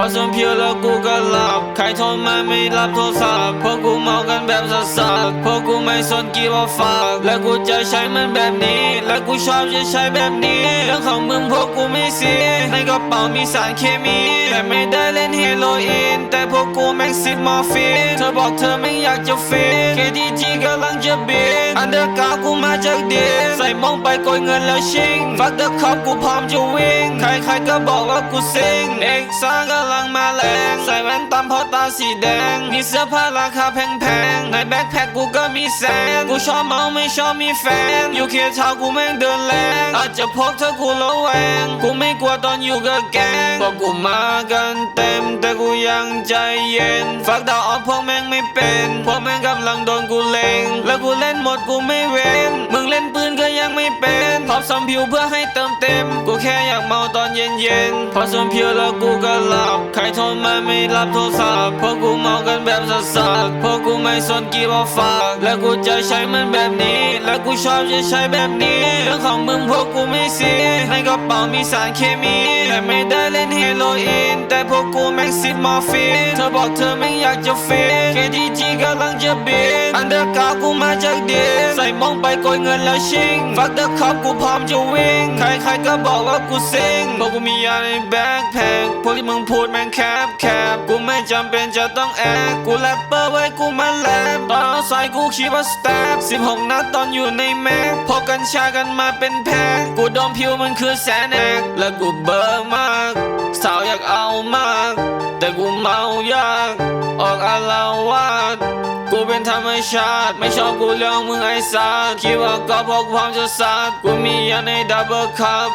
อส่วนเพียวแล้วกูก็หลับ ใครโทรมาไม่รับโทรศัพท์พวกกูเมากันแบบสัสๆพวกกูไม่สนกี่ว่าฝาก และกูจะใช้มันแบบนี้ และกูชอบจะใช้แบบนี้เรื่องของมึงพวกกูไม่เสียในกระเป๋ามีสารเคมี แต่ไม่ได้เล่นเฮโรอีนแต่พวกกูแม่งซิดมอร์ฟีน บอกเธอไม่อยากจะฟีน KDG กำลังจะบิน อันเดอร์กากูมาจากดิน ใส่มองไปโกยเงินแล้วชิง ฟักเดอร์คอปกูพร้อมจะวิ่ง ใครๆก็บอกว่ากูซิง เอกสากำลังมาแรง ใส่แว่นตามเพราะตาสีแดง มีเสื้อผ้าราคาแพงๆ ในแบ็คแพ็คกูก็มีแสน กูชอบเมาไม่ชอบมีแฟน อยู่เคียร์เช้ากูแม่งเดินแรง อาจจะพกเธอกูระแวง กูไม่กลัวตอนอยู่กับแกงพวกกูมากันเต็ม แต่กูยังใจเย็น ฟักดาวออฟพวกแม่งไม่เป็นพวกแม่งกำลังโดนกูเลง แล้วกูเล่นหมดกูไม่เว้น มึงเล่นปืนก็ยังไม่เป็นพอบสมผิวเพื่อให้เติมเต็ม กูแค่อยากเมาตอนเย็นเย็นพอสมผิวแล้วกูก็หลับ ใครโทรมาไม่รับโทรศัพท์พวกกูเมากันแบบสัสๆพวกกูไม่สนกี่ว่าฝาก และกูจะใช้มันแบบนี้ และกูชอบจะใช้แบบนี้ เรื่องของมึงพวกกูไม่เสียในกระเป๋ามีสารเคมี แต่ไม่ได้เล่นเฮโรอีน แต่พวกกูแม่งซิมอร์ฟีนเธอบอกเธอไม่อยากจะฟีน KDG กำลังจะบินอันเดอร์กาวกูมาจากดินใส่มองไปโกยเงินแล้วชิงฟักเดอร์คอปกูพร้อมจะวิ่ง ใครๆก็บอกว่ากูซิงพวกกูมียาในแบ็คแพ็คพวกที่มึงพูดแม่งแคบแคบกูไม่จำเป็นจะต้องแอกกูแรปเปอร์ไว้กูมาแลบตอน ใส่กูคิดว่าสแตปสิบหกนัดตอนอยู่ในแม็กพกกัญชากันมาเป็นแพ็คกูดมผิวมันคือแสนแอกและกูเบอร์มาก สาวอยากเอามาก แต่กูเมายาก ออกอาละวาดกูเป็นธรรมชาติ ไม่ชอบกูเรื่องมึงไอ้สัสคิดว่าก็พกพร้อมจะสัดกูมียาในดับเบิลคัพ